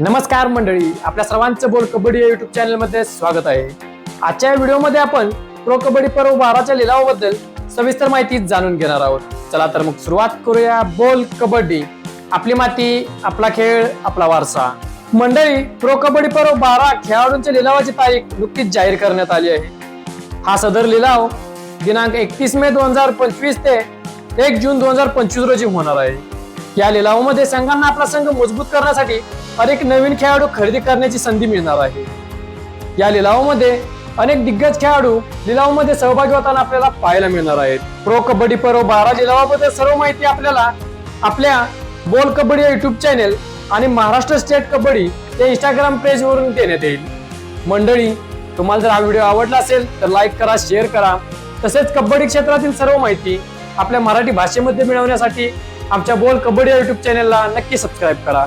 नमस्कार मंडळी आपल्या सर्वांचं बोल कबड्डी या युट्यूब चॅनलमध्ये स्वागत आहे. आजच्या व्हिडिओमध्ये आपण प्रो कबड्डी पर्व बाराच्या लिलावाबद्दल सविस्तर माहिती जाणून घेणार आहोत. चला तर मग सुरुवात करूया बोल कबड्डी. आपली माती आपला खेळ आपला वारसा. मंडळी प्रो कबड्डी पर्व बारा खेळाडूंच्या लिलावाची तारीख नुकतीच जाहीर करण्यात आली आहे. हा सदर लिलाव दिनांक एकतीस मे दोन हजार पंचवीस ते एक जून दोन हजार पंचवीस रोजी होणार आहे. या लिलावामध्ये संघांना आपला संघ मजबूत करण्यासाठी अनेक नवीन खेळाडू खरेदी करण्याची संधी मिळणार आहे. या लिलावामध्ये अनेक दिग्गज खेळाडू लिलावामध्ये सहभागी होताना आपल्याला पाहायला मिळणार आहेत. प्रो कबड्डी पर्व बारा लिलावाबद्दल सर्व माहिती आपल्याला आपल्या बोल कबड्डी या युट्यूब चॅनेल आणि महाराष्ट्र स्टेट कबड्डी या इंस्टाग्राम पेज वरून देण्यात येईल. मंडळी तुम्हाला जर हा व्हिडिओ आवडला असेल तर लाईक करा शेअर करा. तसेच कबड्डी क्षेत्रातील सर्व माहिती आपल्या मराठी भाषेमध्ये मिळवण्यासाठी आमच्या बोल कबड्डी या युट्यूब चॅनेलला नक्की सबस्क्राईब करा.